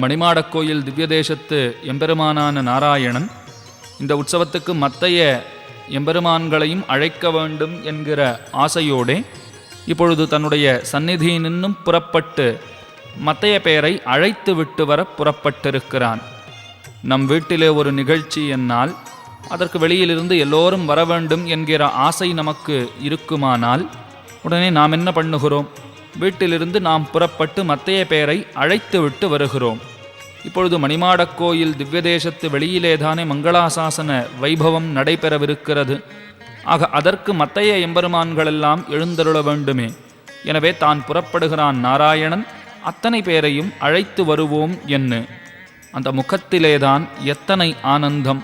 மணிமாடக் கோயில் திவ்யதேசத்து எம்பெருமானான நாராயணன் இந்த உற்சவத்துக்கு மத்தைய எம்பெருமான்களையும் அழைக்க வேண்டும் என்கிற ஆசையோடே இப்பொழுது தன்னுடைய சந்நிதியினின்னும் புறப்பட்டு மத்தைய பெயரை அழைத்து விட்டு வர புறப்பட்டிருக்கிறான். நம் வீட்டிலே ஒரு நிகழ்ச்சி என்னால் அதற்கு வெளியிலிருந்து எல்லோரும் வர வேண்டும் என்கிற ஆசை நமக்கு இருக்குமானால் உடனே நாம் என்ன பண்ணுகிறோம்? வீட்டிலிருந்து நாம் புறப்பட்டு மத்தைய பெயரை அழைத்து விட்டு வருகிறோம். இப்பொழுது மணிமாடக் கோயில் திவ்யதேசத்து வெளியிலேதானே மங்களாசாசன வைபவம் நடைபெறவிருக்கிறது. ஆக அதற்கு மத்தைய எம்பெருமான்களெல்லாம் எழுந்தருள வேண்டுமே. எனவே தான் புறப்படுகிறான் நாராயணன் அத்தனை பேரையும் அழைத்து வருவோம் என்று. அந்த முகத்திலேதான் எத்தனை ஆனந்தம்.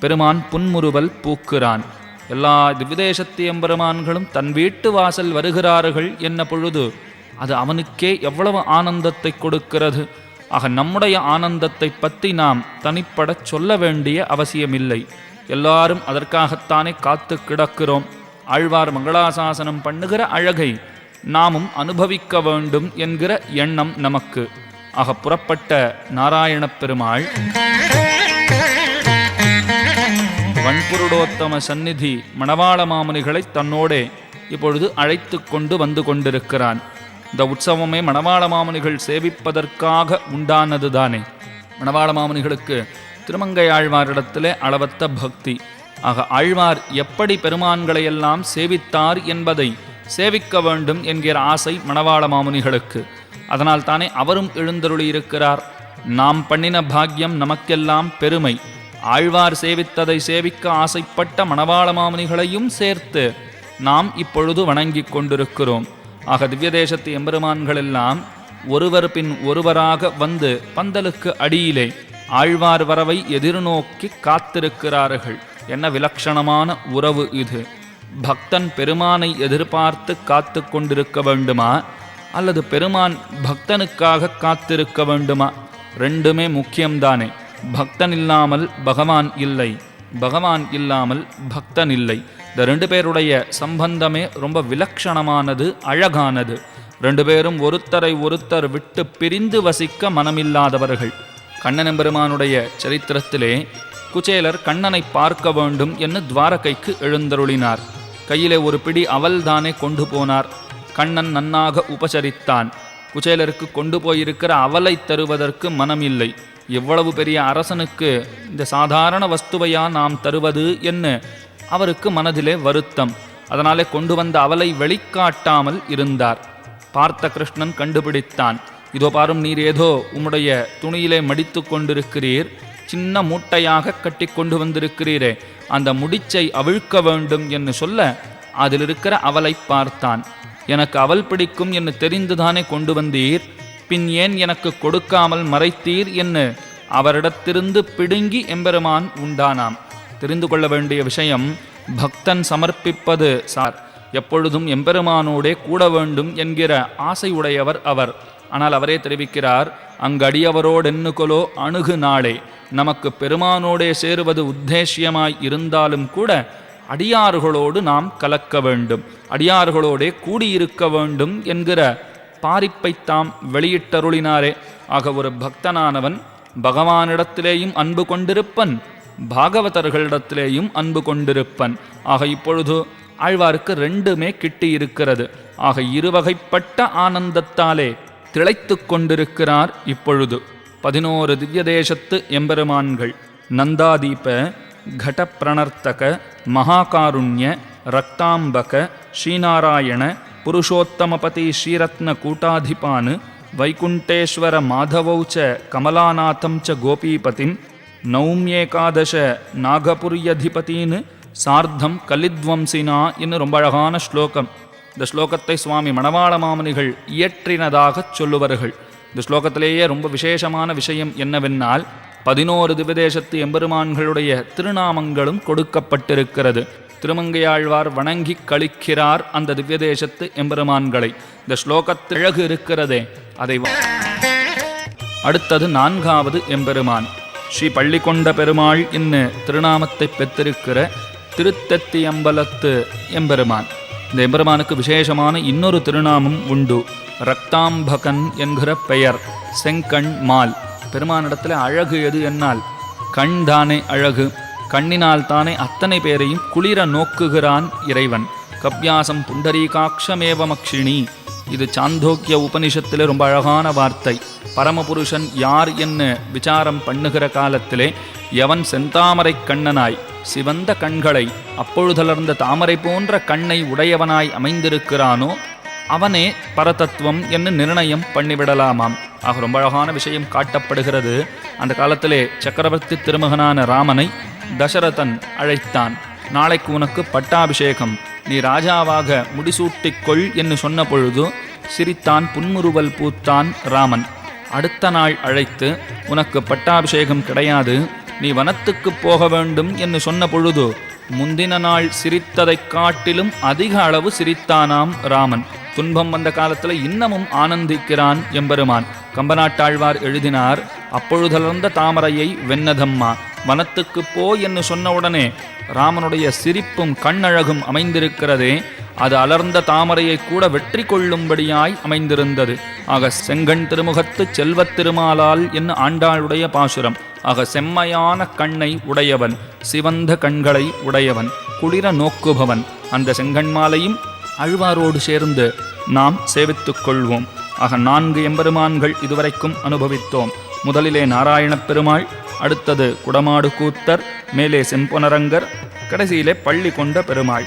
பெருமான் புன்முறுவல் பூக்கிறான். எல்லா திவ்யதேசத்து எம்பெருமான்களும் தன் வீட்டு வாசல் வருகிறார்கள் என்ன பொழுது அது அவனுக்கே எவ்வளவு ஆனந்தத்தை கொடுக்கிறது. ஆக நம்முடைய ஆனந்தத்தை பற்றி நாம் தனிப்படச் சொல்ல வேண்டிய அவசியமில்லை. எல்லாரும் அதற்காகத்தானே காத்து கிடக்கிறோம். ஆழ்வார் மங்களாசாசனம் பண்ணுகிற அழகை நாமும் அனுபவிக்க வேண்டும் என்கிற எண்ணம் நமக்கு. ஆக புறப்பட்ட நாராயணப் பெருமாள் வன்புருடோத்தம சந்நிதி மணவாள மாமுனிகளை தன்னோடே இப்பொழுது அழைத்து கொண்டு வந்து கொண்டிருக்கிறான். இந்த உற்சவமே மணவாள மாமுனிகள் சேவிப்பதற்காக உண்டானதுதானே. மணவாள மாமுனிகளுக்கு திருமங்கை ஆழ்வாரிடத்திலே அளவத்த பக்தி. ஆக ஆழ்வார் எப்படி பெருமான்களையெல்லாம் சேவித்தார் என்பதை சேவிக்க வேண்டும் என்கிற ஆசை மணவாள மாமுனிகளுக்கு. அதனால் தானே அவரும் எழுந்தருளியிருக்கிறார். நாம் பண்ணின பாக்கியம் நமக்கெல்லாம் பெருமை. ஆழ்வார் சேவித்ததை சேவிக்க ஆசைப்பட்ட மணவாள மாமுனிகளையும் சேர்த்து நாம் இப்பொழுது வணங்கிக் கொண்டிருக்கிறோம். ஆக திவ்ய தேசத்து எல்லாம் ஒருவர் பின் ஒருவராக வந்து பந்தலுக்கு அடியிலே ஆழ்வார் வரவை எதிர்நோக்கி காத்திருக்கிறார்கள். என்ன விலட்சணமான உறவு இது. பக்தன் பெருமானை எதிர்பார்த்து காத்து கொண்டிருக்க வேண்டுமா? அல்லது பெருமான் பக்தனுக்காக காத்திருக்க வேண்டுமா? ரெண்டுமே முக்கியம்தானே. பக்தன் இல்லாமல் பகவான் இல்லை. பகவான் இல்லாமல் பக்தன் இல்லை. இந்த ரெண்டு பேருடைய சம்பந்தமே ரொம்ப விலட்சணமானது அழகானது. ரெண்டு பேரும் ஒருத்தரை ஒருத்தர் விட்டு பிரிந்து வசிக்க மனமில்லாதவர்கள். கண்ணன் பெருமானுடைய சரித்திரத்திலே குச்சேலர் கண்ணனை பார்க்க வேண்டும் என்று துவாரகைக்கு எழுந்தருளினார். கையிலே ஒரு பிடி அவல்தானே கொண்டு போனார். கண்ணன் நன்னாக உபசரித்தான். குச்சேலருக்கு கொண்டு போயிருக்கிற அவலை தருவதற்கு மனம் இல்லை எவ்வளவு பெரிய அரசனுக்கு இந்த சாதாரண வஸ்துவையா நாம் தருவது என்ன அவருக்கு மனதிலே வருத்தம். அதனாலே கொண்டு வந்த அவலை வெளிக்காட்டாமல் இருந்தார். பார்த்த கிருஷ்ணன் கண்டுபிடித்தான். இதோ பாரும் நீர் ஏதோ உம்முடைய துணியிலே மடித்து கொண்டிருக்கிறீர். சின்ன மூட்டையாக கட்டி கொண்டு வந்திருக்கிறீரே. அந்த முடிச்சை அவிழ்க்க வேண்டும் என்று சொல்ல அதில் இருக்கிற அவலை பார்த்தான். எனக்கு அவல் பிடிக்கும் என்று தெரிந்துதானே கொண்டு வந்தீர்? பின் ஏன் எனக்கு கொடுக்காமல் மறைத்தீர் என்று அவரிடத்திருந்து பிடுங்கி எம்பெருமான் உண்டானாம். தெரிந்து கொள்ள வேண்டிய விஷயம் பக்தன் சமர்ப்பிப்பது சார். எப்பொழுதும் எம்பெருமானோடே கூட வேண்டும் என்கிற ஆசை உடையவர் அவர். ஆனால் அவரே தெரிவிக்கிறார் அங்கடியவரோடென்னுகொலோ அணுகு நாளே. நமக்கு பெருமானோடே சேருவது உத்தேசியமாய் இருந்தாலும் கூட அடியார்களோடு நாம் கலக்க வேண்டும். அடியார்களோடே கூடியிருக்க வேண்டும் என்கிற பாரிப்பை தாம் வெளியிட்டருளினாரே. ஆக ஒரு பக்தனானவன் பகவானிடத்திலேயும் அன்பு கொண்டிருப்பன் பாகவதர்களிடத்திலேயும் அன்பு கொண்டிருப்பன். ஆக இப்பொழுது ஆழ்வாருக்கு ரெண்டுமே கிட்டி இருக்கிறது ஆக இருவகைப்பட்ட ஆனந்தத்தாலே திளைத்து கொண்டிருக்கிறார் இப்பொழுது. பதினோரு திவ்ய தேசத்து எம்பெருமான்கள். நந்தாதீப கடப்பிரணர்த்தக மகாகாருண்ய ரக்தாம்பக ஸ்ரீநாராயண புருஷோத்தமபதி ஸ்ரீரத்ன கூட்டாதிபானு வைகுண்டேஸ்வர மாதவௌ ச கமலாநாதம் ச கோபீபதிம் நௌம்யேகாதச நாகபுரியதிபதின்னு சார்த்தம் கலித்வம்சினா என்று ரொம்ப அழகான ஸ்லோகம். இந்த ஸ்லோகத்தை சுவாமி மணவாள மாமனிகள் இயற்றினதாகச் சொல்லுவார்கள். இந்த ஸ்லோகத்திலேயே ரொம்ப விசேஷமான விஷயம் என்னவென்னால் பதினோரு திவதேசத்து எம்பெருமான்களுடைய திருநாமங்களும் கொடுக்கப்பட்டிருக்கிறது. திருமங்கையாழ்வார் வணங்கி கழிக்கிறார் அந்த திவ்யதேசத்து எம்பெருமான்களை. இந்த ஸ்லோகத்தில் அழகு இருக்கிறதே அதை அடுத்தது நான்காவது எம்பெருமான். ஸ்ரீ பள்ளிக்கொண்ட பெருமாள் இன்னு திருநாமத்தை பெற்றிருக்கிற திருத்தத்தியம்பலத்து எம்பெருமான். இந்த எம்பெருமானுக்கு விசேஷமான இன்னொரு திருநாமம் உண்டு. ரக்தாம்பகன் என்கிற பெயர். செங்கண் மால். பெருமானிடத்தில் அழகு எது என்னால்? கண் தானே அழகு. கண்ணினால் தானே அத்தனை பேரையும் குளிர நோக்குகிறான் இறைவன். கப்யாசம் புண்டரீகாட்சமேவமக்ஷிணி. இது சாந்தோக்கிய உபனிஷத்தில் ரொம்ப அழகான வார்த்தை. பரமபுருஷன் யார் என்ன விசாரம் பண்ணுகிற காலத்திலே எவன் செந்தாமரை கண்ணனாய் சிவந்த கண்களை அப்பொழுதலர்ந்த தாமரை போன்ற கண்ணை உடையவனாய் அமைந்திருக்கிறானோ அவனே பரதத்துவம் என்று நிர்ணயம் பண்ணிவிடலாமாம். ஆக ரொம்ப அழகான விஷயம் காட்டப்படுகிறது. அந்த காலத்திலே சக்கரவர்த்தி திருமகனான ராமனை தசரதன் அழைத்தான். நாளைக்கு உனக்கு பட்டாபிஷேகம். நீ ராஜாவாக முடிசூட்டிக் கொள் என்று சொன்ன பொழுது சிரித்தான் புன்முறுவல் பூத்தான் ராமன். அடுத்த நாள் அழைத்து உனக்கு பட்டாபிஷேகம் கிடையாது நீ வனத்துக்கு போக வேண்டும் என்று சொன்ன பொழுது முந்தின நாள் சிரித்ததைக் காட்டிலும் அதிக அளவு சிரித்தானாம் ராமன். துன்பம் வந்த காலத்தில் இன்னமும் ஆனந்திக்கிறான் எம்பெருமான். கம்பநாட்டாழ்வார் எழுதினார் அப்பொழுதலர்ந்த தாமரையை வெண்ணதம்மா. வனத்துக்கு போ என்று சொன்ன உடனே ராமனுடைய சிரிப்பும் கண்ணழகும் அமைந்திருக்கிறதே. அது அலர்ந்த தாமரையை கூட வெற்றி கொள்ளும்படியாய் அமைந்திருந்தது. ஆக செங்கண் திருமுகத்து செல்வத் திருமாலால் என்ன ஆண்டாளுடைய பாசுரம். ஆக செம்மையான கண்ணை உடையவன் சிவந்த கண்களை உடையவன் குளிர நோக்குபவன். அந்த செங்கண்மாலையும் அழ்வாரோடு சேர்ந்து நாம் சேவித்துக் கொள்வோம். ஆக நான்கு எம்பெருமான்கள் இதுவரைக்கும் அனுபவித்தோம். முதலிலே நாராயணப் பெருமாள் அடுத்தது குடமாடு கூத்தர் மேலே செம்பொனரங்கர் கடைசியிலே பள்ளி கொண்ட பெருமாள்.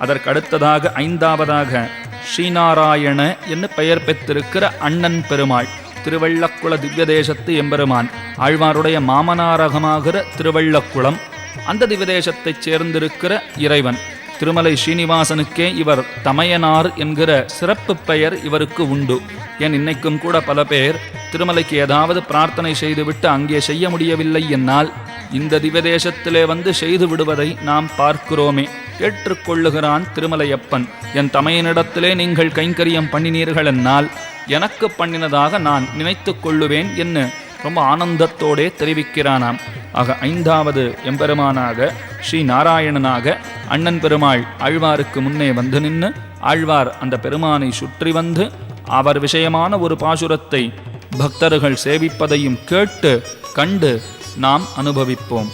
அதற்கடுத்ததாக ஐந்தாவதாக ஸ்ரீநாராயண என்று பெயர் பெற்றிருக்கிற அண்ணன் பெருமாள் திருவள்ளக்குள திவ்ய தேசத்து எம்பெருமான் ஆழ்வாருடைய மாமனாரகமாகிற திருவள்ளக்குளம் அந்த திவ்யதேசத்தைச் சேர்ந்திருக்கிற இறைவன். திருமலை ஸ்ரீனிவாசனுக்கே இவர் தமையனார் என்கிற சிறப்பு பெயர் இவருக்கு உண்டு. ஏன் இன்னைக்கும் கூட பல பேர் திருமலைக்கு ஏதாவது பிரார்த்தனை செய்துவிட்டு அங்கே செய்ய முடியவில்லை என்னால் இந்த திவதேசத்திலே வந்து செய்து விடுவதை நாம் பார்க்கிறோமே. ஏற்றுக்கொள்ளுகிறான் திருமலையப்பன் என் தமையனிடத்திலே நீங்கள் கைங்கரியம் பண்ணினீர்கள் என்னால் எனக்கு பண்ணினதாக நான் நினைத்து கொள்ளுவேன் என்று ரொம்ப ஆனந்தத்தோடே தெரிவிக்கிறானாம். ஆக ஐந்தாவது எம்பெருமானாக ஸ்ரீ நாராயணனாக அண்ணன் பெருமாள் ஆழ்வாருக்கு முன்னே வந்து நின்று ஆழ்வார் அந்த பெருமானை சுற்றி வந்து அவர் விஷயமான ஒரு பாசுரத்தை பக்தர்கள் சேவிப்பதையும் கேட்டு கண்டு நாம் அனுபவிப்போம்.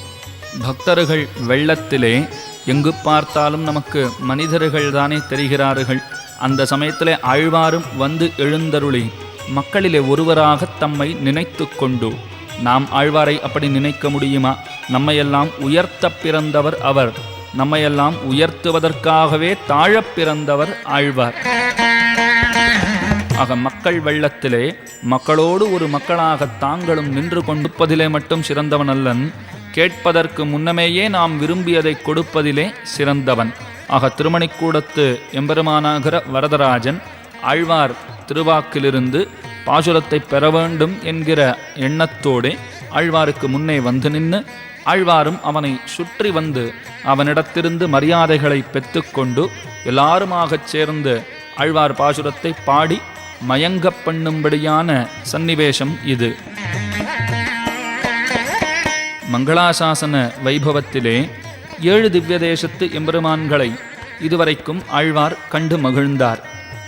பக்தர்கள் வெள்ளத்திலே எங்கு பார்த்தாலும் நமக்கு மனிதர்கள் தானே தெரிகிறார்கள். அந்த சமயத்திலே ஆழ்வாரும் வந்து எழுந்தருளி மக்களிலே ஒருவராக தம்மை நினைத்து கொண்டு நாம் ஆழ்வாரை அப்படி நினைக்க முடியுமா? நம்மையெல்லாம் உயர்த்த பிறந்தவர் அவர். நம்மையெல்லாம் உயர்த்துவதற்காகவே தாழப் பிறந்தவர் ஆழ்வார். ஆக மக்கள் வெள்ளத்திலே மக்களோடு ஒரு மக்களாக தாங்களும் நின்று கொண்டிருப்பதிலே மட்டும் சிறந்தவன் அல்லன் கேட்பதற்கு முன்னமேயே நாம் விரும்பியதை கொடுப்பதிலே சிறந்தவன். ஆக திருமணிக்கூடத்து எம்பெருமானாகிற வரதராஜன் ஆழ்வார் திருவாக்கிலிருந்து பாசுரத்தை பெற வேண்டும் என்கிற எண்ணத்தோடே ஆழ்வாருக்கு முன்னே வந்து நின்று ஆழ்வாரும் அவனை சுற்றி வந்து அவனிடத்திருந்து மரியாதைகளை பெற்றுக்கொண்டு எல்லாருமாகச் சேர்ந்து ஆழ்வார் பாசுரத்தை பாடி மயங்கப் பண்ணும்படியான சன்னிவேஷம் இது. மங்களாசாசன வைபவத்திலே ஏழு திவ்ய தேசத்து எம்பெருமான்களை இதுவரைக்கும் ஆழ்வார் கண்டு மகிழ்ந்தார்.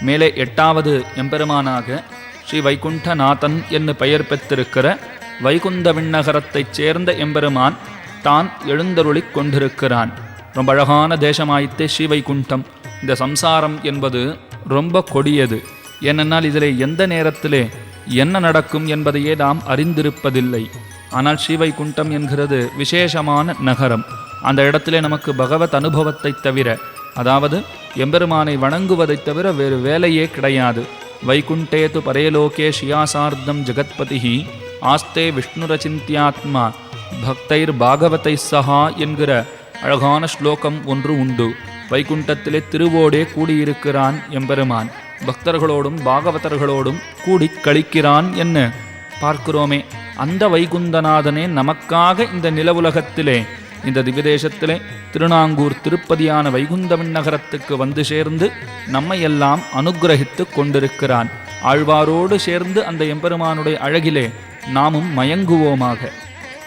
மேலே எட்டாவது எம்பெருமானாக ஸ்ரீ வைகுண்டநாதன் என்று பெயர் பெற்றிருக்கிற வைகுந்த விண்ணகரத்தைச் சேர்ந்த எம்பெருமான் தான் எழுந்தருளிக் கொண்டிருக்கிறான். ரொம்ப அழகான தேசமாயித்தே ஸ்ரீவைகுண்டம் இந்த சம்சாரம் என்பது ரொம்ப கொடியது. ஏனென்றால் இதிலே எந்த நேரத்திலே என்ன நடக்கும் என்பதையே நாம் அறிந்திருப்பதில்லை. ஆனால் ஸ்ரீவைகுண்டம் என்கிறது விசேஷமான நகரம். அந்த இடத்திலே நமக்கு பகவத் அனுபவத்தைத் தவிர அதாவது எம்பெருமானை வணங்குவதைத் தவிர வேறு வேலையே கிடையாது. வைகுண்டே து பரேலோகே ஷியாசார்த்தம் ஜெகத்பதிஹி ஆஸ்தே விஷ்ணுரச்சிந்தியாத்மா பக்தைர் பாகவத்தை சஹா என்கிற அழகான ஸ்லோகம் ஒன்று உண்டு. வைகுண்டத்திலே திருவோடே கூடியிருக்கிறான் எம்பெருமான். பக்தர்களோடும் பாகவதர்களோடும் கூடி கழிக்கிறான் என்ன? பார்க்கிறோமே அந்த வைகுந்தநாதனே நமக்காக இந்த நிலவுலகத்திலே இந்த திவ்யதேசத்திலே திருநாங்கூர் திருப்பதியான வைகுந்த விண்ணகரத்துக்கு வந்து சேர்ந்து நம்மையெல்லாம் அனுகிரகித்து கொண்டிருக்கிறான். ஆழ்வாரோடு சேர்ந்து அந்த எம்பெருமானுடைய அழகிலே நாமும் மயங்குவோமாக.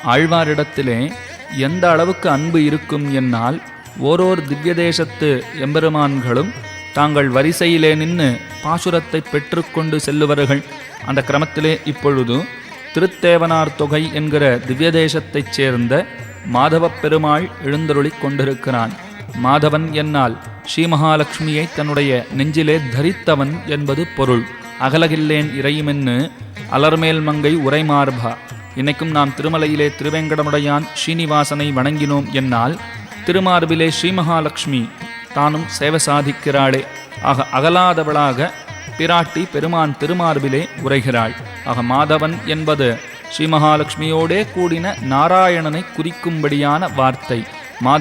ஆழ்வாரிடத்திலே எந்த அளவுக்கு அன்பு இருக்கும் என்னால் ஓரோர் திவ்யதேசத்து எம்பெருமான்களும் தாங்கள் வரிசையிலே நின்று பாசுரத்தை பெற்றுக்கொண்டு செல்லுவர்கள். அந்த கிரமத்திலே இப்பொழுது திருத்தேவனார் தொகை என்கிற திவ்ய தேசத்தைச் சேர்ந்த மாதவப் பெருமாள் எழுந்தருளிக் கொண்டிருக்கிறான். மாதவன் என்னால் ஸ்ரீமகாலட்சுமியை தன்னுடைய நெஞ்சிலே தரித்தவன் என்பது பொருள். அகலகில்லேன் இறையுமென்னு அலர்மேல் மங்கை உரைமார்பா. இன்னைக்கும் நாம் திருமலையிலே திருவேங்கடமுடையான் ஸ்ரீனிவாசனை வணங்கினோம் என்னால் திருமார்பிலே ஸ்ரீமகாலட்சுமி தானும் சேவை சாதிக்கிறாளே. ஆக அகலாதவளாக பிராட்டி பெருமான் திருமார்பிலே உரைகிறாள். ஆக மாதவன் என்பது ஸ்ரீ மகாலட்சுமியோடே கூடின நாராயணனை குறிக்கும்படியான வார்த்தை.